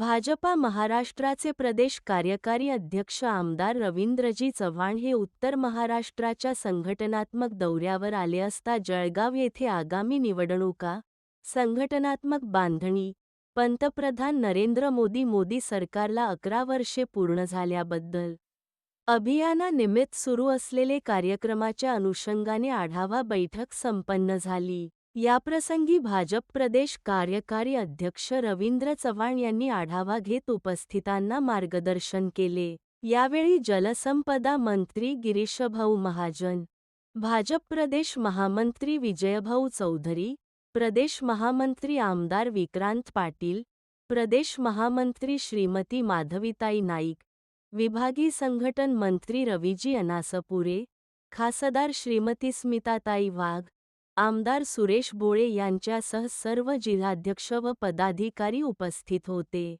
भाजपा महाराष्ट्राचे प्रदेश कार्यकारी अध्यक्ष आमदार रवींद्रजी चव्हाण हे उत्तर महाराष्ट्राच्या संघटनात्मक दौऱ्यावर आले असता जळगाव येथे आगामी निवडणुका संघटनात्मक बांधणी पंतप्रधान नरेंद्र मोदी मोदी सरकारला अकरा वर्षे पूर्ण झाल्याबद्दल अभियानानिमित्त सुरू असलेले कार्यक्रमाच्या अनुषंगाने आढावा बैठक संपन्न झाली. याप्रसंगी भाजप प्रदेश कार्यकारी अध्यक्ष रवींद्र चव्हाण यांनी आढावा घेत उपस्थितांना मार्गदर्शन केले. यावेळी जलसंपदा मंत्री गिरीशभाऊ महाजन भाजप प्रदेश महामंत्री विजयभाऊ चौधरी प्रदेश महामंत्री आमदार विक्रांत पाटील प्रदेश महामंत्री श्रीमती माधविताई नाईक विभागीय संघटन मंत्री रवीजी अनासपुरे खासदार श्रीमती स्मिताताई वाघ आमदार सुरेश भोळे यांच्यासह सर्व जिल्हाध्यक्ष व पदाधिकारी उपस्थित होते.